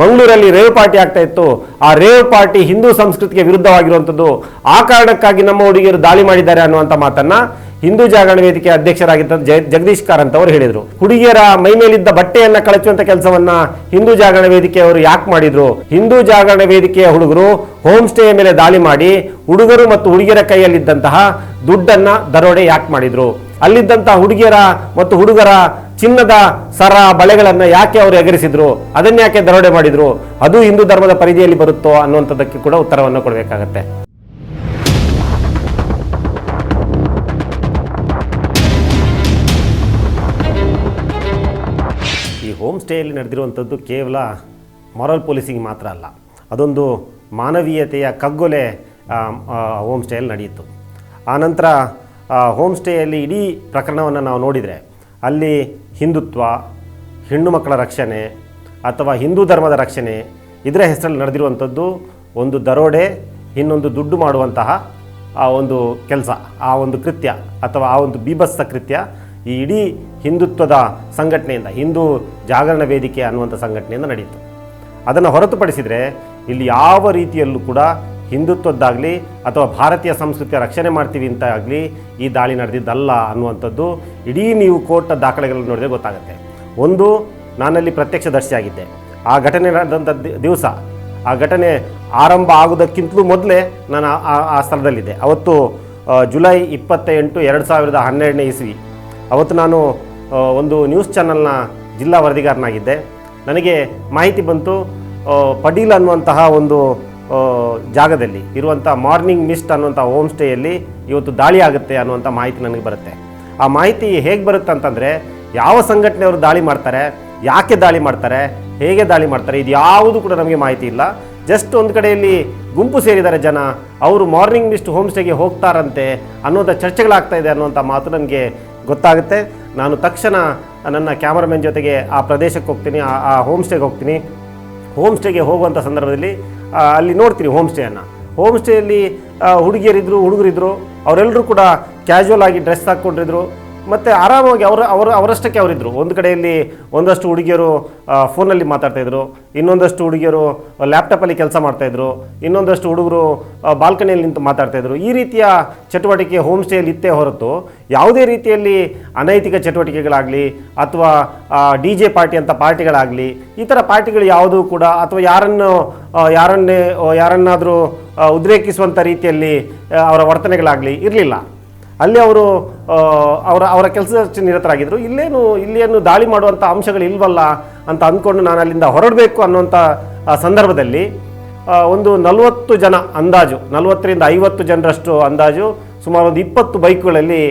ಮಂಗಳೂರಲ್ಲಿ rave party ಆಗ್ತಾ ಇತ್ತು. ಆ ರೇವ್ ಪಾರ್ಟಿ ಹಿಂದೂ ಸಂಸ್ಕೃತಿಗೆ ವಿರುದ್ಧವಾಗಿರುವಂಥದ್ದು ಆ ಕಾರಣಕ್ಕಾಗಿ ನಮ್ಮ ಹುಡುಗಿಯರು ದಾಳಿ ಮಾಡಿದ್ದಾರೆ ಅನ್ನುವಂಥ ಮಾತನ್ನ ಹಿಂದೂ ಜಾಗರಣ ವೇದಿಕೆ ಅಧ್ಯಕ್ಷರಾಗಿದ್ದ ಜಗದೀಶ್ ಕಾರಂತ್ ಅವರು ಹೇಳಿದರು. ಹುಡುಗಿಯರ ಮೈ ಮೇಲಿದ್ದ ಬಟ್ಟೆಯನ್ನ ಕಳಚುವಂತ ಕೆಲಸವನ್ನ ಹಿಂದೂ ಜಾಗರಣ ವೇದಿಕೆಯವರು ಯಾಕೆ ಮಾಡಿದ್ರು? ಹಿಂದೂ ಜಾಗರಣ ವೇದಿಕೆಯ ಹುಡುಗರು ಹೋಮ್ ಸ್ಟೇ ಮೇಲೆ ದಾಳಿ ಮಾಡಿ ಹುಡುಗರು ಮತ್ತು ಹುಡುಗಿಯರ ಕೈಯಲ್ಲಿದ್ದಂತಹ ದುಡ್ಡನ್ನ ದರೋಡೆ ಯಾಕೆ ಮಾಡಿದ್ರು? ಅಲ್ಲಿದ್ದಂತಹ ಹುಡುಗಿಯರ ಮತ್ತು ಹುಡುಗರ ಚಿನ್ನದ ಸರ ಬಳೆಗಳನ್ನು ಯಾಕೆ ಅವರು ಎಗರಿಸಿದ್ರು? ಅದನ್ನ ಯಾಕೆ ದರೋಡೆ ಮಾಡಿದ್ರು? ಅದು ಹಿಂದೂ ಧರ್ಮದ ಪರಿಧಿಯಲ್ಲಿ ಬರುತ್ತೋ ಅನ್ನುವಂಥದ್ದಕ್ಕೆ ಕೂಡ ಉತ್ತರವನ್ನು ಕೊಡಬೇಕಾಗತ್ತೆ. ಈ ಹೋಮ್ ಸ್ಟೇಯಲ್ಲಿ ನಡೆದಿರುವಂಥದ್ದು ಕೇವಲ ಮಾರಲ್ ಪೊಲೀಸಿಂಗ್ ಮಾತ್ರ ಅಲ್ಲ. ಅದೊಂದು ಮಾನವೀಯತೆಯ ಕಗ್ಗೊಲೆ ಹೋಮ್ ಸ್ಟೇಯಲ್ಲಿ ನಡೆಯಿತು. ಆನಂತರ ಹೋಮ್ ಸ್ಟೇಯಲ್ಲಿ ಇಡೀ ಪ್ರಕರಣವನ್ನು ನಾವು ನೋಡಿದರೆ, ಅಲ್ಲಿ ಹಿಂದುತ್ವ, ಹೆಣ್ಣು ಮಕ್ಕಳ ರಕ್ಷಣೆ ಅಥವಾ ಹಿಂದೂ ಧರ್ಮದ ರಕ್ಷಣೆ ಇದರ ಹೆಸರಲ್ಲಿ ನಡೆದಿರುವಂಥದ್ದು ಒಂದು ದರೋಡೆ, ಇನ್ನೊಂದು ದುಡ್ಡು ಮಾಡುವಂತಹ ಆ ಒಂದು ಕೆಲಸ, ಆ ಒಂದು ಕೃತ್ಯ ಅಥವಾ ಆ ಒಂದು ಬೀಭತ್ಸ ಕೃತ್ಯ ಈ ಇಡೀ ಹಿಂದುತ್ವದ ಸಂಘಟನೆಯಿಂದ, ಹಿಂದೂ ಜಾಗರಣ ವೇದಿಕೆ ಅನ್ನುವಂಥ ಸಂಘಟನೆಯಿಂದ ನಡೆಯಿತು. ಅದನ್ನು ಹೊರತುಪಡಿಸಿದರೆ ಇಲ್ಲಿ ಯಾವ ರೀತಿಯಲ್ಲೂ ಕೂಡ ಹಿಂದುತ್ವದ್ದಾಗಲಿ ಅಥವಾ ಭಾರತೀಯ ಸಂಸ್ಕೃತಿಯ ರಕ್ಷಣೆ ಮಾಡ್ತೀವಿ ಅಂತ ಆಗಲಿ ಈ ದಾಳಿ ನಡೆದಿದ್ದಲ್ಲ ಅನ್ನುವಂಥದ್ದು ಇಡೀ ನೀವು ಕೋರ್ಟ್ ದಾಖಲೆಗಳನ್ನು ನೋಡಿದ್ರೆ ಗೊತ್ತಾಗುತ್ತೆ. ಒಂದು, ನಾನಲ್ಲಿ ಪ್ರತ್ಯಕ್ಷದರ್ಶಿಯಾಗಿದ್ದೆ. ಆ ಘಟನೆ ನಡೆದಂಥ ದಿವಸ, ಆ ಘಟನೆ ಆರಂಭ ಆಗುವುದಕ್ಕಿಂತಲೂ ಮೊದಲೇ ನಾನು ಆ- ಸ್ಥಳದಲ್ಲಿದ್ದೆ. ಅವತ್ತು ಜುಲೈ ಇಪ್ಪತ್ತ ಎಂಟು ಎರಡು ಸಾವಿರದ ಹನ್ನೆರಡನೇ ಇಸ್ವಿ. ಅವತ್ತು ನಾನು ಒಂದು ನ್ಯೂಸ್ ಚಾನಲ್ನ ಜಿಲ್ಲಾ ವರದಿಗಾರನಾಗಿದ್ದೆ. ನನಗೆ ಮಾಹಿತಿ ಬಂತು ಪಡೀಲ್ ಅನ್ನುವಂತಹ ಒಂದು ಜಾಗದಲ್ಲಿ ಇರುವಂಥ ಮಾರ್ನಿಂಗ್ ಮಿಸ್ಟ್ ಅನ್ನುವಂಥ ಹೋಮ್ ಸ್ಟೇಯಲ್ಲಿ ಇವತ್ತು ದಾಳಿ ಆಗುತ್ತೆ ಅನ್ನುವಂಥ ಮಾಹಿತಿ ನನಗೆ ಬರುತ್ತೆ. ಆ ಮಾಹಿತಿ ಹೇಗೆ ಬರುತ್ತೆ ಅಂತಂದರೆ ಯಾವ ಸಂಘಟನೆಯವರು ದಾಳಿ ಮಾಡ್ತಾರೆ, ಯಾಕೆ ದಾಳಿ ಮಾಡ್ತಾರೆ, ಹೇಗೆ ದಾಳಿ ಮಾಡ್ತಾರೆ, ಇದು ಯಾವುದು ಕೂಡ ನಮಗೆ ಮಾಹಿತಿ ಇಲ್ಲ. ಜಸ್ಟ್ ಒಂದು ಕಡೆಯಲ್ಲಿ ಗುಂಪು ಸೇರಿದ್ದಾರೆ ಜನ, ಅವರು ಮಾರ್ನಿಂಗ್ ಮಿಸ್ಟ್ ಹೋಮ್ ಸ್ಟೇಗೆ ಹೋಗ್ತಾರಂತೆ ಅನ್ನೋಂಥ ಚರ್ಚೆಗಳಾಗ್ತಾ ಇದೆ ಅನ್ನುವಂಥ ಮಾತು ನನಗೆ ಗೊತ್ತಾಗುತ್ತೆ. ನಾನು ತಕ್ಷಣ ನನ್ನ ಕ್ಯಾಮರಾಮನ್ ಜೊತೆಗೆ ಆ ಪ್ರದೇಶಕ್ಕೆ ಹೋಗ್ತೀನಿ, ಆ ಹೋಮ್ ಸ್ಟೇಗೆ ಹೋಗ್ತೀನಿ. ಹೋಮ್ ಸ್ಟೇಗೆ ಹೋಗುವಂಥ ಸಂದರ್ಭದಲ್ಲಿ ಅಲ್ಲಿ ನೋಡ್ತೀನಿ ಹೋಮ್ ಸ್ಟೇಯನ್ನು ಹೋಮ್ ಸ್ಟೇಯಲ್ಲಿ ಹುಡುಗಿಯರಿದ್ದರು ಹುಡುಗರಿದ್ದರು ಅವರೆಲ್ಲರೂ ಕೂಡ ಕ್ಯಾಶುವಲ್ ಆಗಿ ಡ್ರೆಸ್ ಹಾಕ್ಕೊಂಡಿದ್ರು. ಮತ್ತು ಆರಾಮಾಗಿ ಅವರ ಅವರ ಅವರಷ್ಟಕ್ಕೆ ಅವರಿದ್ದರು ಒಂದು ಕಡೆಯಲ್ಲಿ ಒಂದಷ್ಟು ಹುಡುಗಿಯರು ಫೋನಲ್ಲಿ ಮಾತಾಡ್ತಾಯಿದ್ರು ಇನ್ನೊಂದಷ್ಟು ಹುಡುಗಿಯರು ಲ್ಯಾಪ್ಟಾಪಲ್ಲಿ ಕೆಲಸ ಮಾಡ್ತಾಯಿದ್ರು ಇನ್ನೊಂದಷ್ಟು ಹುಡುಗರು ಬಾಲ್ಕನಿಯಲ್ಲಿ ನಿಂತು ಮಾತಾಡ್ತಾಯಿದ್ರು ಈ ರೀತಿಯ ಚಟುವಟಿಕೆ ಹೋಮ್ ಸ್ಟೇಯಲ್ಲಿ ಇತ್ತೇ ಹೊರತು ಯಾವುದೇ ರೀತಿಯಲ್ಲಿ ಅನೈತಿಕ ಚಟುವಟಿಕೆಗಳಾಗಲಿ ಅಥವಾ ಡಿ ಜೆ ಪಾರ್ಟಿ ಅಂತ ಪಾರ್ಟಿಗಳಾಗಲಿ ಈ ಥರ ಪಾರ್ಟಿಗಳು ಯಾವುದೂ ಕೂಡ ಅಥವಾ ಯಾರನ್ನು ಯಾರನ್ನೇ ಯಾರನ್ನಾದರೂ ಉದ್ರೇಕಿಸುವಂಥ ರೀತಿಯಲ್ಲಿ ಅವರ ವರ್ತನೆಗಳಾಗಲಿ ಇರಲಿಲ್ಲ. ಅಲ್ಲಿ ಅವರು ಅವರ ಅವರ ಕೆಲಸ ನಿರತರಾಗಿದ್ದರು ಇಲ್ಲೇನು ಇಲ್ಲೇನು ದಾಳಿ ಮಾಡುವಂಥ ಅಂಶಗಳು ಇಲ್ವಲ್ಲ ಅಂತ ಅಂದ್ಕೊಂಡು ನಾನು ಅಲ್ಲಿಂದ ಹೊರಡಬೇಕು ಅನ್ನುವಂಥ ಸಂದರ್ಭದಲ್ಲಿ ಒಂದು ನಲವತ್ತು ಜನ ಅಂದಾಜು, ನಲವತ್ತರಿಂದ ಐವತ್ತು ಜನರಷ್ಟು ಅಂದಾಜು, ಸುಮಾರು ಒಂದು ಇಪ್ಪತ್ತು ಬೈಕ್ಗಳಲ್ಲಿ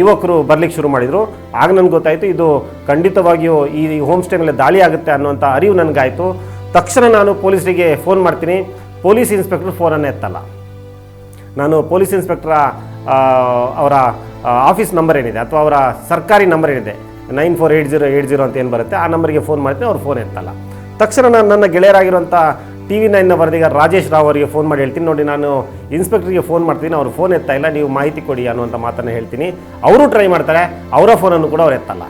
ಯುವಕರು ಬರಲಿಕ್ಕೆ ಶುರು ಮಾಡಿದರು. ಆಗ ನನಗೆ ಗೊತ್ತಾಯಿತು, ಇದು ಖಂಡಿತವಾಗಿಯೂ ಈ ಹೋಮ್ ಸ್ಟೇ ದಾಳಿ ಆಗುತ್ತೆ ಅನ್ನುವಂಥ ಅರಿವು ನನಗಾಯಿತು. ತಕ್ಷಣ ನಾನು ಪೊಲೀಸರಿಗೆ ಫೋನ್ ಮಾಡ್ತೀನಿ. ಪೊಲೀಸ್ ಇನ್ಸ್ಪೆಕ್ಟರ್ ಫೋನನ್ನು ಎತ್ತಲ್ಲ. ನಾನು ಪೊಲೀಸ್ ಇನ್ಸ್ಪೆಕ್ಟರ ಅವರ ಆಫೀಸ್ ನಂಬರ್ ಏನಿದೆ ಅಥವಾ ಅವರ ಸರ್ಕಾರಿ ನಂಬರ್ ಏನಿದೆ nine four eight zero eight zero ಅಂತ ಏನು ಬರುತ್ತೆ, ಆ ನಂಬರ್ಗೆ ಫೋನ್ ಮಾಡ್ತೀನಿ ಅವ್ರು ಫೋನ್ ಎತ್ತಲ್ಲ. ತಕ್ಷಣ ನಾನು ನನ್ನ ಗೆಳೆಯರಾಗಿರುವಂಥ ಟಿ ವಿ ನೈನ್ನ ವರದಿಗಾರ ರಾಜೇಶ್ ರಾವ್ ಅವರಿಗೆ ಫೋನ್ ಮಾಡಿ ಹೇಳ್ತೀನಿ. ನೋಡಿ, ನಾನು ಇನ್ಸ್ಪೆಕ್ಟ್ರಿಗೆ ಫೋನ್ ಮಾಡ್ತೀನಿ, ಅವ್ರು ಫೋನ್ ಎತ್ತಾ ಇಲ್ಲ, ನೀವು ಮಾಹಿತಿ ಕೊಡಿ ಅನ್ನುವಂಥ ಮಾತನ್ನು ಹೇಳ್ತೀನಿ. ಅವರು ಟ್ರೈ ಮಾಡ್ತಾರೆ, ಅವರ ಫೋನನ್ನು ಕೂಡ ಅವ್ರು ಎತ್ತಲ್ಲ.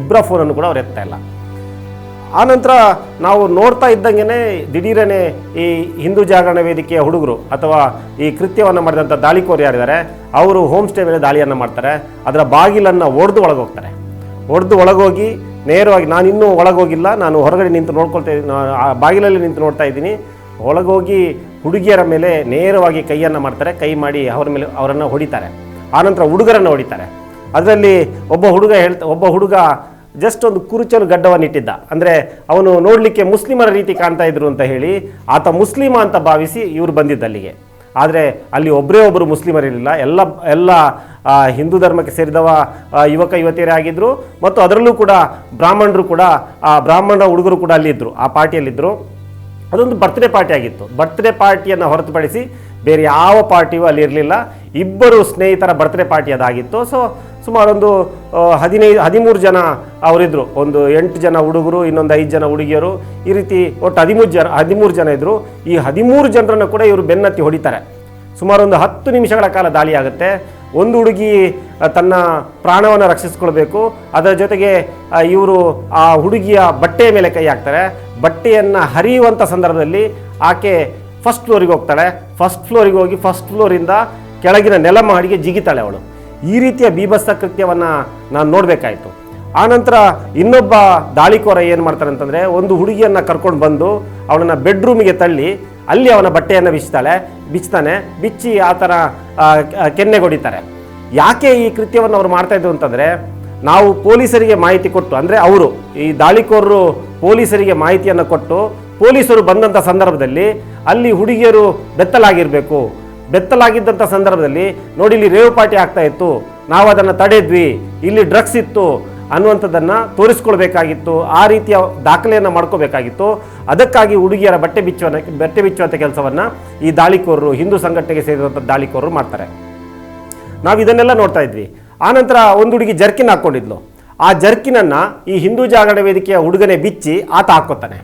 ಇಬ್ಬರ ಫೋನನ್ನು ಕೂಡ ಅವ್ರು ಎತ್ತಾ ಇಲ್ಲ. ಆನಂತರ ನಾವು ನೋಡ್ತಾ ಇದ್ದಂಗೆ ದಿಢೀರನೆ ಈ ಹಿಂದೂ ಜಾಗರಣ ವೇದಿಕೆಯ ಹುಡುಗರು ಅಥವಾ ಈ ಕೃತ್ಯವನ್ನು ಮಾಡಿದಂಥ ದಾಳಿಕೋರು ಯಾರಿದ್ದಾರೆ, ಅವರು ಹೋಮ್ ಸ್ಟೇ ಮೇಲೆ ದಾಳಿಯನ್ನು ಮಾಡ್ತಾರೆ, ಅದರ ಬಾಗಿಲನ್ನು ಒಡೆದು ಒಳಗೋಗ್ತಾರೆ. ಒಡೆದು ಒಳಗೋಗಿ ನೇರವಾಗಿ ನಾನು ಇನ್ನೂ ಒಳಗೋಗಿಲ್ಲ, ನಾನು ಹೊರಗಡೆ ನಿಂತು ನೋಡ್ಕೊಳ್ತಾ ಇದ್ದೀನಿ ಆ ಬಾಗಿಲಲ್ಲಿ ನಿಂತು ನೋಡ್ತಾ ಇದ್ದೀನಿ. ಒಳಗೋಗಿ ಹುಡುಗಿಯರ ಮೇಲೆ ನೇರವಾಗಿ ಕೈಯನ್ನು ಮಾಡ್ತಾರೆ, ಕೈ ಮಾಡಿ ಅವರ ಮೇಲೆ ಅವರನ್ನು ಹೊಡಿತಾರೆ. ಆನಂತರ ಹುಡುಗರನ್ನು ಹೊಡಿತಾರೆ. ಅದರಲ್ಲಿ ಒಬ್ಬ ಹುಡುಗ ಹೇಳ್ತಾ ಒಬ್ಬ ಹುಡುಗ ಜಸ್ಟ್ ಒಂದು ಕುರುಚಲು ಗಡ್ಡವನ್ನು ಇಟ್ಟಿದ್ದ. ಅಂದರೆ ಅವನು ನೋಡಲಿಕ್ಕೆ ಮುಸ್ಲಿಮರ ರೀತಿ ಕಾಣ್ತಾ ಇದ್ರು ಅಂತ ಹೇಳಿ ಆತ ಮುಸ್ಲಿಮ ಅಂತ ಭಾವಿಸಿ ಇವರು ಬಂದಿದ್ದ ಅಲ್ಲಿಗೆ. ಆದರೆ ಅಲ್ಲಿ ಒಬ್ಬರೇ ಒಬ್ಬರು ಮುಸ್ಲಿಮರಿರಲಿಲ್ಲ ಎಲ್ಲ ಎಲ್ಲ ಹಿಂದೂ ಧರ್ಮಕ್ಕೆ ಸೇರಿದವ ಯುವಕ, ಯುವತಿಯರೇ ಆಗಿದ್ದರು ಮತ್ತು ಅದರಲ್ಲೂ ಕೂಡ ಬ್ರಾಹ್ಮಣರು ಕೂಡ, ಆ ಬ್ರಾಹ್ಮಣ ಹುಡುಗರು ಕೂಡ ಅಲ್ಲಿದ್ದರು ಆ ಪಾರ್ಟಿಯಲ್ಲಿದ್ದರು ಅದೊಂದು ಬರ್ತ್ಡೇ ಪಾರ್ಟಿ ಆಗಿತ್ತು. ಬರ್ತ್ಡೇ ಪಾರ್ಟಿಯನ್ನು ಹೊರತುಪಡಿಸಿ ಬೇರೆ ಯಾವ ಪಾರ್ಟಿಯೂ ಅಲ್ಲಿ ಇರಲಿಲ್ಲ ಇಬ್ಬರು ಸ್ನೇಹಿತರ ಬರ್ತ್ಡೇ ಪಾರ್ಟಿ ಅದಾಗಿತ್ತು. ಸೊ ಸುಮಾರೊಂದು ಹದಿನೈದು ಹದಿಮೂರು ಜನ ಅವರಿದ್ದರು ಒಂದು ಎಂಟು ಜನ ಹುಡುಗರು, ಇನ್ನೊಂದು ಐದು ಜನ ಹುಡುಗಿಯರು. ಈ ರೀತಿ ಒಟ್ಟು ಹದಿಮೂರು ಜನ ಹದಿಮೂರು ಜನ ಇದ್ದರು ಈ ಹದಿಮೂರು ಜನರನ್ನು ಕೂಡ ಇವರು ಬೆನ್ನತ್ತಿ ಹೊಡಿತಾರೆ. ಸುಮಾರು ಒಂದು ಹತ್ತು ನಿಮಿಷಗಳ ಕಾಲ ದಾಳಿ ಆಗುತ್ತೆ. ಒಂದು ಹುಡುಗಿ ತನ್ನ ಪ್ರಾಣವನ್ನು ರಕ್ಷಿಸ್ಕೊಳ್ಬೇಕು. ಅದರ ಜೊತೆಗೆ ಇವರು ಆ ಹುಡುಗಿಯ ಬಟ್ಟೆಯ ಮೇಲೆ ಕೈ ಹಾಕ್ತಾರೆ. ಬಟ್ಟೆಯನ್ನು ಹರಿಯುವಂಥ ಸಂದರ್ಭದಲ್ಲಿ ಆಕೆ ಫಸ್ಟ್ ಫ್ಲೋರಿಗೆ ಹೋಗ್ತಾಳೆ. ಫಸ್ಟ್ ಫ್ಲೋರಿಗೆ ಹೋಗಿ ಫಸ್ಟ್ ಫ್ಲೋರಿಂದ ಕೆಳಗಿನ ನೆಲ ಮಹಡಿಗೆ ಜಿಗಿತಾಳೆ ಅವಳು. ಈ ರೀತಿಯ ಬೀಭತ್ಸ ಕೃತ್ಯವನ್ನು ನಾನು ನೋಡಬೇಕಾಯಿತು. ಆನಂತರ ಇನ್ನೊಬ್ಬ ದಾಳಿಕೋರ ಏನು ಮಾಡ್ತಾರೆ ಅಂತಂದರೆ ಒಂದು ಹುಡುಗಿಯನ್ನು ಕರ್ಕೊಂಡು ಬಂದು ಅವಳನ್ನು ಬೆಡ್ರೂಮಿಗೆ ತಳ್ಳಿ ಅಲ್ಲಿ ಅವನ ಬಟ್ಟೆಯನ್ನು ಬಿಚ್ತಾಳೆ ಬಿಚ್ತಾನೆ. ಬಿಚ್ಚಿ ಆ ಥರ ಕೆನ್ನೆಗೊಡಿತಾರೆ ಯಾಕೆ ಈ ಕೃತ್ಯವನ್ನು ಅವರು ಮಾಡ್ತಾ ಇದ್ರು ಅಂತಂದರೆ ನಾವು ಪೊಲೀಸರಿಗೆ ಮಾಹಿತಿ ಕೊಟ್ಟು, ಅಂದರೆ ಅವರು, ಈ ದಾಳಿಕೋರರು ಪೊಲೀಸರಿಗೆ ಮಾಹಿತಿಯನ್ನು ಕೊಟ್ಟು ಪೊಲೀಸರು ಬಂದಂಥ ಸಂದರ್ಭದಲ್ಲಿ ಅಲ್ಲಿ ಹುಡುಗಿಯರು ಬೆತ್ತಲಾಗಿರಬೇಕು. ಬೆತ್ತಲಾಗಿದ್ದಂಥ ಸಂದರ್ಭದಲ್ಲಿ ನೋಡಿ ಇಲ್ಲಿ ರೇವ್ ಪಾರ್ಟಿ ಆಗ್ತಾ ಇತ್ತು. ನಾವು ಅದನ್ನು ತಡೆದ್ವಿ. ಇಲ್ಲಿ ಡ್ರಗ್ಸ್ ಇತ್ತು ಅನ್ನುವಂಥದ್ದನ್ನು ತೋರಿಸ್ಕೊಳ್ಬೇಕಾಗಿತ್ತು. ಆ ರೀತಿಯ ದಾಖಲೆಯನ್ನು ಮಾಡ್ಕೋಬೇಕಾಗಿತ್ತು. ಅದಕ್ಕಾಗಿ ಹುಡುಗಿಯರ ಬಟ್ಟೆ ಬಿಚ್ಚುವ ಬಟ್ಟೆ ಬಿಚ್ಚುವಂಥ ಕೆಲಸವನ್ನು ಈ ದಾಳಿಕೋರರು, ಹಿಂದೂ ಸಂಘಟನೆಗೆ ಸೇರಿದಂಥ ದಾಳಿಕೋರರು ಮಾಡ್ತಾರೆ. ನಾವು ಇದನ್ನೆಲ್ಲ ನೋಡ್ತಾ ಇದ್ವಿ. ಆನಂತರ ಒಂದು ಹುಡುಗಿ ಜರ್ಕಿನ್ ಹಾಕ್ಕೊಂಡಿದ್ಲು ಆ ಜರ್ಕಿನನ್ನು ಈ ಹಿಂದೂ ಜಾಗರಣ ವೇದಿಕೆಯ ಹುಡುಗನೇ ಬಿಚ್ಚಿ ಆತ ಹಾಕ್ಕೋತಾನೆ.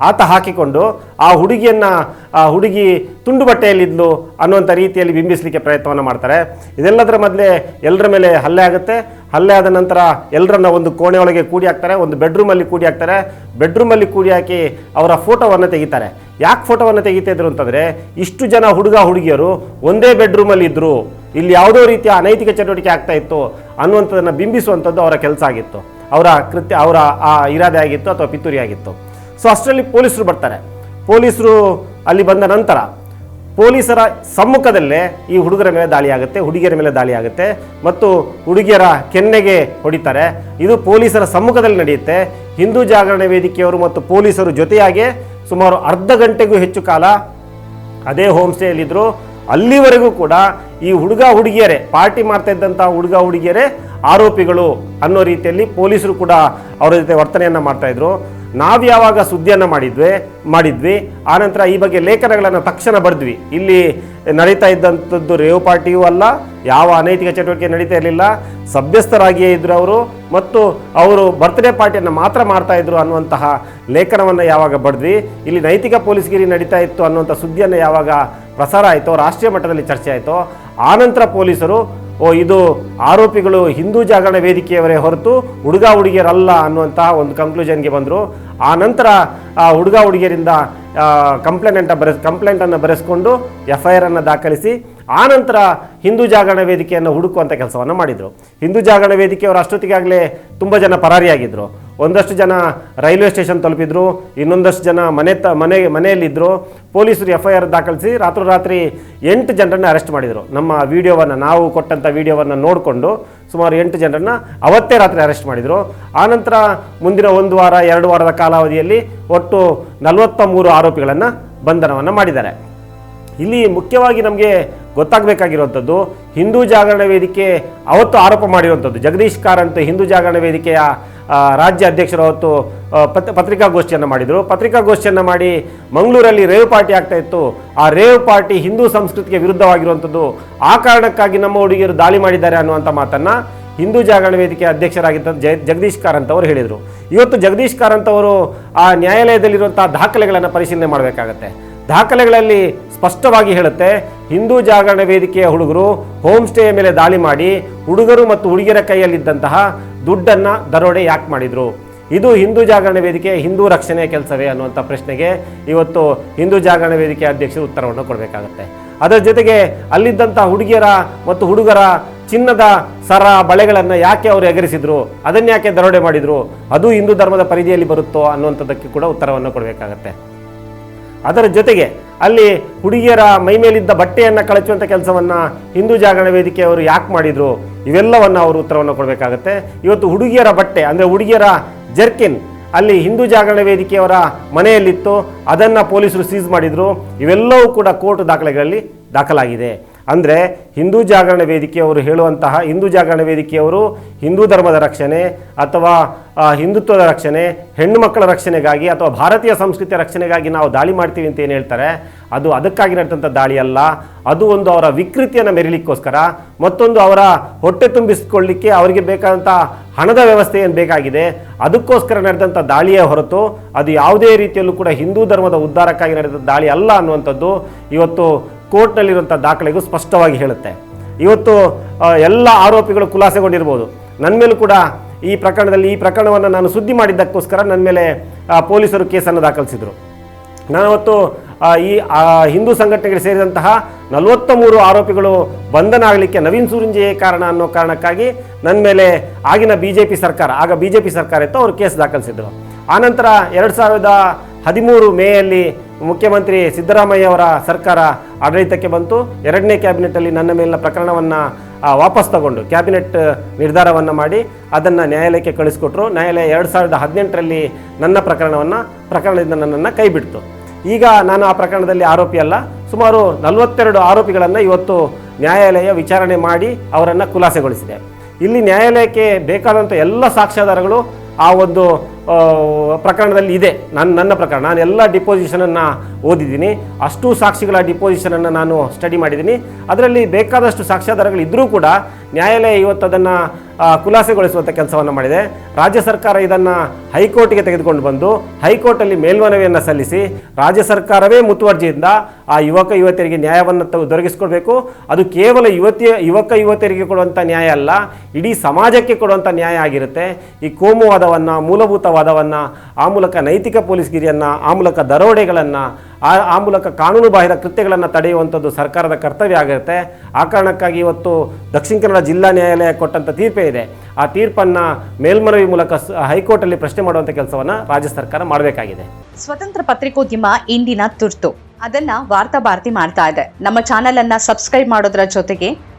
ಆತ ಹಾಕಿಕೊಂಡು ಆ ಹುಡುಗಿಯನ್ನು, ಆ ಹುಡುಗಿ ತುಂಡು ಬಟ್ಟೆಯಲ್ಲಿದ್ಲು ಅನ್ನುವಂಥ ರೀತಿಯಲ್ಲಿ ಬಿಂಬಿಸಲಿಕ್ಕೆ ಪ್ರಯತ್ನವನ್ನು ಮಾಡ್ತಾರೆ. ಇದೆಲ್ಲದರ ಮೊದಲೇ ಎಲ್ಲರ ಮೇಲೆ ಹಲ್ಲೆ ಆಗುತ್ತೆ. ಹಲ್ಲೆ ಆದ ನಂತರ ಎಲ್ಲರನ್ನ ಒಂದು ಕೋಣೆಯೊಳಗೆ ಕೂಡಿ ಹಾಕ್ತಾರೆ, ಒಂದು ಬೆಡ್ರೂಮಲ್ಲಿ ಕೂಡಿ ಹಾಕ್ತಾರೆ. ಬೆಡ್ರೂಮಲ್ಲಿ ಕೂಡಿ ಹಾಕಿ ಅವರ ಫೋಟೋವನ್ನು ತೆಗಿತಾರೆ. ಯಾಕೆ ಫೋಟೋವನ್ನು ತೆಗಿತಾ ಇದ್ರು ಅಂತಂದರೆ, ಇಷ್ಟು ಜನ ಹುಡುಗ ಹುಡುಗಿಯರು ಒಂದೇ ಬೆಡ್ರೂಮಲ್ಲಿ ಇದ್ದರು ಇಲ್ಲಿ ಯಾವುದೋ ರೀತಿಯ ಅನೈತಿಕ ಚಟುವಟಿಕೆ ಆಗ್ತಾ ಇತ್ತು ಅನ್ನುವಂಥದ್ದನ್ನು ಬಿಂಬಿಸುವಂಥದ್ದು ಅವರ ಕೆಲಸ ಆಗಿತ್ತು. ಅವರ ಕೃತ್ಯ, ಅವರ, ಆ, ಇರಾದೆ ಆಗಿತ್ತು ಅಥವಾ ಪಿತೂರಿ ಆಗಿತ್ತು. ಸೊ ಅಷ್ಟರಲ್ಲಿ ಪೊಲೀಸರು ಬರ್ತಾರೆ. ಪೊಲೀಸರು ಅಲ್ಲಿ ಬಂದ ನಂತರ ಪೊಲೀಸರ ಸಮ್ಮುಖದಲ್ಲೇ ಈ ಹುಡುಗರ ಮೇಲೆ ದಾಳಿ ಆಗುತ್ತೆ, ಹುಡುಗಿಯರ ಮೇಲೆ ದಾಳಿ ಆಗುತ್ತೆ ಮತ್ತು ಹುಡುಗಿಯರ ಕೆನ್ನೆಗೆ ಹೊಡಿತಾರೆ. ಇದು ಪೊಲೀಸರ ಸಮ್ಮುಖದಲ್ಲಿ ನಡೆಯುತ್ತೆ. ಹಿಂದೂ ಜಾಗರಣ ವೇದಿಕೆಯವರು ಮತ್ತು ಪೊಲೀಸರು ಜೊತೆಯಾಗಿ ಸುಮಾರು ಅರ್ಧ ಗಂಟೆಗೂ ಹೆಚ್ಚು ಕಾಲ ಅದೇ ಹೋಮ್ ಸ್ಟೇಯಲ್ಲಿದ್ದರು. ಅಲ್ಲಿವರೆಗೂ ಕೂಡ ಈ ಹುಡುಗ ಹುಡುಗಿಯರೇ, ಪಾರ್ಟಿ ಮಾಡ್ತಾ ಇದ್ದಂಥ ಹುಡುಗ ಹುಡುಗಿಯರೇ ಆರೋಪಿಗಳು ಅನ್ನೋ ರೀತಿಯಲ್ಲಿ ಪೊಲೀಸರು ಕೂಡ ಅವರ ಜೊತೆ ವರ್ತನೆಯನ್ನು ಮಾಡ್ತಾ ಇದ್ರು. ನಾವು ಯಾವಾಗ ಸುದ್ದಿಯನ್ನು ಮಾಡಿದ್ವಿ ಮಾಡಿದ್ವಿ ಆನಂತರ ಈ ಬಗ್ಗೆ ಲೇಖನಗಳನ್ನು ತಕ್ಷಣ ಬರೆದ್ವಿ. ಇಲ್ಲಿ ನಡೀತಾ ಇದ್ದಂಥದ್ದು ರೇವ್ ಪಾರ್ಟಿಯೂ ಅಲ್ಲ, ಯಾವ ಅನೈತಿಕ ಚಟುವಟಿಕೆ ನಡೀತಾ ಇರಲಿಲ್ಲ, ಸಭ್ಯಸ್ಥರಾಗಿಯೇ ಇದ್ದರು ಅವರು ಮತ್ತು ಅವರು ಬರ್ತ್ಡೇ ಪಾರ್ಟಿಯನ್ನು ಮಾತ್ರ ಮಾಡ್ತಾ ಇದ್ರು ಅನ್ನುವಂತಹ ಲೇಖನವನ್ನು ಯಾವಾಗ ಬರೆದ್ವಿ. ಇಲ್ಲಿ ನೈತಿಕ ಪೊಲೀಸ್ಗಿರಿ ನಡೀತಾ ಇತ್ತು ಅನ್ನುವಂಥ ಸುದ್ದಿಯನ್ನು ಯಾವಾಗ ಪ್ರಸಾರ ಆಯಿತೋ, ರಾಷ್ಟ್ರೀಯ ಮಟ್ಟದಲ್ಲಿ ಚರ್ಚೆ ಆಯಿತೋ ಆನಂತರ ಪೊಲೀಸರು ಓ, ಇದು ಆರೋಪಿಗಳು ಹಿಂದೂ ಜಾಗರಣ ವೇದಿಕೆಯವರೇ ಹೊರತು ಹುಡುಗ ಹುಡುಗಿಯರಲ್ಲ ಅನ್ನುವಂತಹ ಒಂದು ಕಂಕ್ಲೂಷನ್ಗೆ ಬಂದರು. ಆ ನಂತರ, ಆ ಹುಡುಗ ಹುಡುಗಿಯರಿಂದ ಕಂಪ್ಲೇಂಟ್ ಬರೆಸ್ ಕಂಪ್ಲೇಂಟನ್ನು ಬರೆಸ್ಕೊಂಡು ಎಫ್ ಐ ಆರನ್ನು ದಾಖಲಿಸಿ, ಆ ನಂತರ ಹಿಂದೂ ಜಾಗರಣ ವೇದಿಕೆಯನ್ನು ಹುಡುಕುವಂಥ ಕೆಲಸವನ್ನು ಮಾಡಿದರು. ಹಿಂದೂ ಜಾಗರಣ ವೇದಿಕೆಯವರು ಅಷ್ಟೊತ್ತಿಗಾಗಲೇ ತುಂಬ ಜನ ಪರಾರಿಯಾಗಿದ್ದರು ಒಂದಷ್ಟು ಜನ ರೈಲ್ವೆ ಸ್ಟೇಷನ್ ತಲುಪಿದ್ರು, ಇನ್ನೊಂದಷ್ಟು ಜನ ಮನೆ ತ, ಮನೆ ಮನೆಯಲ್ಲಿದ್ದರು ಪೊಲೀಸರು ಎಫ್ ಐ ಆರ್ ದಾಖಲಿಸಿ ರಾತ್ರೋರಾತ್ರಿ ಎಂಟು ಜನರನ್ನು ಅರೆಸ್ಟ್ ಮಾಡಿದರು. ನಮ್ಮ ವಿಡಿಯೋವನ್ನು, ನಾವು ಕೊಟ್ಟಂಥ ವಿಡಿಯೋವನ್ನು ನೋಡಿಕೊಂಡು ಸುಮಾರು ಎಂಟು ಜನರನ್ನು ಅವತ್ತೇ ರಾತ್ರಿ ಅರೆಸ್ಟ್ ಮಾಡಿದರು. ಆನಂತರ ಮುಂದಿನ ಒಂದು ವಾರ, ಎರಡು ವಾರದ ಕಾಲಾವಧಿಯಲ್ಲಿ ಒಟ್ಟು ನಲವತ್ತ ಮೂರು ಆರೋಪಿಗಳನ್ನು ಬಂಧನವನ್ನು ಮಾಡಿದ್ದಾರೆ. ಇಲ್ಲಿ ಮುಖ್ಯವಾಗಿ ನಮಗೆ ಗೊತ್ತಾಗಬೇಕಾಗಿರುವಂಥದ್ದು, ಹಿಂದೂ ಜಾಗರಣ ವೇದಿಕೆ ಅವತ್ತು ಆರೋಪ ಮಾಡಿರುವಂಥದ್ದು. ಜಗದೀಶ್ ಕಾರಂತ್ ಹಿಂದೂ ಜಾಗರಣ ವೇದಿಕೆಯ ರಾಜ್ಯ ಅಧ್ಯಕ್ಷರು ಅವತ್ತು ಪತ್, ಪತ್ರಿಕಾಗೋಷ್ಠಿಯನ್ನು ಮಾಡಿದರು. ಪತ್ರಿಕಾಗೋಷ್ಠಿಯನ್ನು ಮಾಡಿ ಮಂಗಳೂರಲ್ಲಿ ರೇವ್ ಪಾರ್ಟಿ ಆಗ್ತಾ ಇತ್ತು. ಆ ರೇವ್ ಪಾರ್ಟಿ ಹಿಂದೂ ಸಂಸ್ಕೃತಿಗೆ ವಿರುದ್ಧವಾಗಿರುವಂಥದ್ದು ಆ ಕಾರಣಕ್ಕಾಗಿ ನಮ್ಮ ಹುಡುಗಿಯರು ದಾಳಿ ಮಾಡಿದ್ದಾರೆ ಅನ್ನುವಂಥ ಮಾತನ್ನು ಹಿಂದೂ ಜಾಗರಣ ವೇದಿಕೆ ಅಧ್ಯಕ್ಷರಾಗಿದ್ದ ಜಯ ಜಗದೀಶ್ ಕಾರಂತ್ ಅವರು ಹೇಳಿದರು. ಇವತ್ತು ಜಗದೀಶ್ ಕಾರಂತ್ ಅವರು ಆ ನ್ಯಾಯಾಲಯದಲ್ಲಿರುವಂಥ ದಾಖಲೆಗಳನ್ನು ಪರಿಶೀಲನೆ ಮಾಡಬೇಕಾಗತ್ತೆ. ದಾಖಲೆಗಳಲ್ಲಿ ಸ್ಪಷ್ಟವಾಗಿ ಹೇಳುತ್ತೆ, ಹಿಂದೂ ಜಾಗರಣ ವೇದಿಕೆಯ ಹುಡುಗರು ಹೋಮ್ ಸ್ಟೇಯ ಮೇಲೆ ದಾಳಿ ಮಾಡಿ ಹುಡುಗರು ಮತ್ತು ಹುಡುಗಿಯರ ಕೈಯಲ್ಲಿದ್ದಂತಹ ದುಡ್ಡನ್ನು ದರೋಡೆ ಯಾಕೆ ಮಾಡಿದರು? ಇದು ಹಿಂದೂ ಜಾಗರಣ ವೇದಿಕೆ ಹಿಂದೂ ರಕ್ಷಣೆಯ ಕೆಲಸವೇ ಅನ್ನುವಂಥ ಪ್ರಶ್ನೆಗೆ ಇವತ್ತು ಹಿಂದೂ ಜಾಗರಣ ವೇದಿಕೆ ಅಧ್ಯಕ್ಷರು ಉತ್ತರವನ್ನು ಕೊಡಬೇಕಾಗತ್ತೆ. ಅದರ ಜೊತೆಗೆ ಅಲ್ಲಿದ್ದಂಥ ಹುಡುಗಿಯರ ಮತ್ತು ಹುಡುಗರ ಚಿನ್ನದ ಸರ ಬಳೆಗಳನ್ನು ಯಾಕೆ ಅವರು ಎಗರಿಸಿದ್ರು? ಅದನ್ನ ಯಾಕೆ ದರೋಡೆ ಮಾಡಿದರು? ಅದು ಹಿಂದೂ ಧರ್ಮದ ಪರಿಧಿಯಲ್ಲಿ ಬರುತ್ತೋ ಅನ್ನುವಂಥದ್ದಕ್ಕೆ ಕೂಡ ಉತ್ತರವನ್ನು ಕೊಡಬೇಕಾಗತ್ತೆ. ಅದರ ಜೊತೆಗೆ ಅಲ್ಲಿ ಹುಡುಗಿಯರ ಮೈಮೇಲಿದ್ದ ಬಟ್ಟೆಯನ್ನು ಕಳಚುವಂಥ ಕೆಲಸವನ್ನು ಹಿಂದೂ ಜಾಗರಣ ವೇದಿಕೆಯವರು ಯಾಕೆ ಮಾಡಿದರು? ಇವೆಲ್ಲವನ್ನು ಅವರು ಉತ್ತರವನ್ನು ಕೊಡಬೇಕಾಗತ್ತೆ. ಇವತ್ತು ಹುಡುಗಿಯರ ಬಟ್ಟೆ, ಅಂದರೆ ಹುಡುಗಿಯರ ಜರ್ಕಿನ್ ಅಲ್ಲಿ ಹಿಂದೂ ಜಾಗರಣ ವೇದಿಕೆಯವರ ಮನೆಯಲ್ಲಿತ್ತು. ಅದನ್ನು ಪೊಲೀಸರು ಸೀಸ್ ಮಾಡಿದರು. ಇವೆಲ್ಲವೂ ಕೂಡ ಕೋರ್ಟ್ ದಾಖಲೆಗಳಲ್ಲಿ ದಾಖಲಾಗಿದೆ. ಅಂದರೆ ಹಿಂದೂ ಜಾಗರಣ ವೇದಿಕೆಯವರು ಹೇಳುವಂತಹ ಹಿಂದೂ ಜಾಗರಣ ವೇದಿಕೆಯವರು ಹಿಂದೂ ಧರ್ಮದ ರಕ್ಷಣೆ ಅಥವಾ ಹಿಂದುತ್ವದ ರಕ್ಷಣೆ, ಹೆಣ್ಣು ಮಕ್ಕಳ ರಕ್ಷಣೆಗಾಗಿ ಅಥವಾ ಭಾರತೀಯ ಸಂಸ್ಕೃತಿಯ ರಕ್ಷಣೆಗಾಗಿ ನಾವು ದಾಳಿ ಮಾಡ್ತೀವಿ ಅಂತ ಏನು ಹೇಳ್ತಾರೆ? ಅದು ಅದಕ್ಕಾಗಿ ನಡೆದಂಥ ದಾಳಿ ಅಲ್ಲ. ಅದು ಒಂದು ಅವರ ವಿಕೃತಿಯನ್ನು ಮೆರಿಲಿಕ್ಕೋಸ್ಕರ, ಮತ್ತೊಂದು ಅವರ ಹೊಟ್ಟೆ ತುಂಬಿಸಿಕೊಳ್ಳಿಕ್ಕೆ ಅವರಿಗೆ ಬೇಕಾದಂಥ ಹಣದ ವ್ಯವಸ್ಥೆ ಏನು ಬೇಕಾಗಿದೆ? ಅದಕ್ಕೋಸ್ಕರ ನಡೆದಂಥ ದಾಳಿಯೇ ಹೊರತು ಅದು ಯಾವುದೇ ರೀತಿಯಲ್ಲೂ ಕೂಡ ಹಿಂದೂ ಧರ್ಮದ ಉದ್ಧಾರಕ್ಕಾಗಿ ನಡೆದ ದಾಳಿ ಅಲ್ಲ ಅನ್ನುವಂಥದ್ದು ಇವತ್ತು ಕೋರ್ಟ್ನಲ್ಲಿರುವಂಥ ದಾಖಲೆಗೂ ಸ್ಪಷ್ಟವಾಗಿ ಹೇಳುತ್ತೆ. ಇವತ್ತು ಎಲ್ಲ ಆರೋಪಿಗಳು ಖುಲಾಸೆಗೊಂಡಿರ್ಬೋದು. ನನ್ನ ಮೇಲೂ ಕೂಡ ಈ ಪ್ರಕರಣದಲ್ಲಿ, ಈ ಪ್ರಕರಣವನ್ನು ನಾನು ಸುದ್ದಿ ಮಾಡಿದ್ದಕ್ಕೋಸ್ಕರ ನನ್ನ ಮೇಲೆ ಪೊಲೀಸರು ಕೇಸನ್ನು ದಾಖಲಿಸಿದರು. ನಾನು ಇವತ್ತು ಈ ಹಿಂದೂ ಸಂಘಟನೆಗೆ ಸೇರಿದಂತಹ ನಲವತ್ತ ಮೂರು ಆರೋಪಿಗಳು ಬಂಧನ ಆಗಲಿಕ್ಕೆ ನವೀನ್ ಸೂರಿಂಜೆಯೇ ಕಾರಣ ಅನ್ನೋ ಕಾರಣಕ್ಕಾಗಿ ನನ್ನ ಮೇಲೆ ಆಗಿನ ಬಿ ಜೆ ಪಿ ಸರ್ಕಾರ, ಆಗ ಬಿ ಜೆ ಪಿ ಸರ್ಕಾರ ಇತ್ತು, ಅವರು ಕೇಸ್ ದಾಖಲಿಸಿದರು. ಆನಂತರ ಎರಡು ಸಾವಿರದ ಹದಿಮೂರು ಮೇಯಲ್ಲಿ ಮುಖ್ಯಮಂತ್ರಿ ಸಿದ್ದರಾಮಯ್ಯ ಅವರ ಸರ್ಕಾರ ಆಡಳಿತಕ್ಕೆ ಬಂತು. ಎರಡನೇ ಕ್ಯಾಬಿನೆಟ್ಟಲ್ಲಿ ನನ್ನ ಮೇಲಿನ ಪ್ರಕರಣವನ್ನು ವಾಪಸ್ ತಗೊಂಡು, ಕ್ಯಾಬಿನೆಟ್ ನಿರ್ಧಾರವನ್ನು ಮಾಡಿ, ಅದನ್ನು ನ್ಯಾಯಾಲಯಕ್ಕೆ ಕಳಿಸ್ಕೊಟ್ರು. ನ್ಯಾಯಾಲಯ ಎರಡು ಸಾವಿರದ ಹದಿನೆಂಟರಲ್ಲಿ ನನ್ನ ಪ್ರಕರಣವನ್ನು, ಪ್ರಕರಣದಿಂದ ನನ್ನನ್ನು ಕೈಬಿಡ್ತು. ಈಗ ನಾನು ಆ ಪ್ರಕರಣದಲ್ಲಿ ಆರೋಪಿ ಅಲ್ಲ. ಸುಮಾರು ನಲವತ್ತೆರಡು ಆರೋಪಿಗಳನ್ನು ಇವತ್ತು ನ್ಯಾಯಾಲಯ ವಿಚಾರಣೆ ಮಾಡಿ ಅವರನ್ನು ಖುಲಾಸೆಗೊಳಿಸಿದೆ. ಇಲ್ಲಿ ನ್ಯಾಯಾಲಯಕ್ಕೆ ಬೇಕಾದಂಥ ಎಲ್ಲ ಸಾಕ್ಷ್ಯಾಧಾರಗಳು, ಆ ಒಂದು ಪ್ರಕರಣದಲ್ಲಿ ಇದೆ. ನನ್ನ ನನ್ನ ಪ್ರಕರಣ. ನಾನು ಎಲ್ಲ ಡಿಪೋಸಿಷನನ್ನು ಓದಿದ್ದೀನಿ. ಅಷ್ಟು ಸಾಕ್ಷಿಗಳ ಡಿಪೋಸಿಷನನ್ನು ನಾನು ಸ್ಟಡಿ ಮಾಡಿದ್ದೀನಿ. ಅದರಲ್ಲಿ ಬೇಕಾದಷ್ಟು ಸಾಕ್ಷ್ಯಾಧಾರಗಳಿದ್ದರೂ ಕೂಡ ನ್ಯಾಯಾಲಯ ಇವತ್ತು ಅದನ್ನು ಖುಲಾಸೆಗೊಳಿಸುವಂಥ ಕೆಲಸವನ್ನು ಮಾಡಿದೆ. ರಾಜ್ಯ ಸರ್ಕಾರ ಇದನ್ನು ಹೈಕೋರ್ಟ್ಗೆ ತೆಗೆದುಕೊಂಡು ಬಂದು ಹೈಕೋರ್ಟಲ್ಲಿ ಮೇಲ್ಮನವಿಯನ್ನು ಸಲ್ಲಿಸಿ ರಾಜ್ಯ ಸರ್ಕಾರವೇ ಮುತುವರ್ಜಿಯಿಂದ ಆ ಯುವಕ ಯುವತಿಯರಿಗೆ ನ್ಯಾಯವನ್ನು ದೊರಕಿಸಿಕೊಡ್ಬೇಕು. ಅದು ಕೇವಲ ಯುವತಿಯ ಯುವಕ ಯುವತಿಯರಿಗೆ ಕೊಡುವಂಥ ನ್ಯಾಯ ಅಲ್ಲ, ಇಡೀ ಸಮಾಜಕ್ಕೆ ಕೊಡುವಂಥ ನ್ಯಾಯ ಆಗಿರುತ್ತೆ. ಈ ಕೋಮುವಾದವನ್ನು, ಮೂಲಭೂತವಾದವನ್ನು, ಆ ಮೂಲಕ ನೈತಿಕ ಪೊಲೀಸ್ಗಿರಿಯನ್ನು, ಆ ಮೂಲಕ ದರೋಡೆಗಳನ್ನು ಆ ಆ ಮೂಲಕ ಕಾನೂನು ಬಾಹಿರ ಕೃತ್ಯಗಳನ್ನು ತಡೆಯುವಂಥದ್ದು ಸರ್ಕಾರದ ಕರ್ತವ್ಯ ಆಗಿರುತ್ತೆ. ಆ ಕಾರಣಕ್ಕಾಗಿ ಇವತ್ತು ದಕ್ಷಿಣ ಕನ್ನಡ ಜಿಲ್ಲಾ ನ್ಯಾಯಾಲಯ ಕೊಟ್ಟಂಥ ತೀರ್ಪೇ ಇದೆ. ಆ ತೀರ್ಪನ್ನು ಮೇಲ್ಮನವಿ ಮೂಲಕ ಹೈಕೋರ್ಟಲ್ಲಿ ಪ್ರಶ್ನೆ ಮಾಡುವಂಥ ಕೆಲಸವನ್ನು ರಾಜ್ಯ ಸರ್ಕಾರ ಮಾಡಬೇಕಾಗಿದೆ. ಸ್ವತಂತ್ರ ಪತ್ರಿಕೋದ್ಯಮ ಇಂದಿನ ತುರ್ತು. ಅದನ್ನ ವಾರ್ತಾ ಭಾರತಿ ಮಾಡ್ತಾ ಇದೆ. ನಮ್ಮ ಚಾನೆಲ್ ಸಬ್ಸ್ಕ್ರೈಬ್ ಮಾಡೋದ್ರ ಜೊತೆಗೆ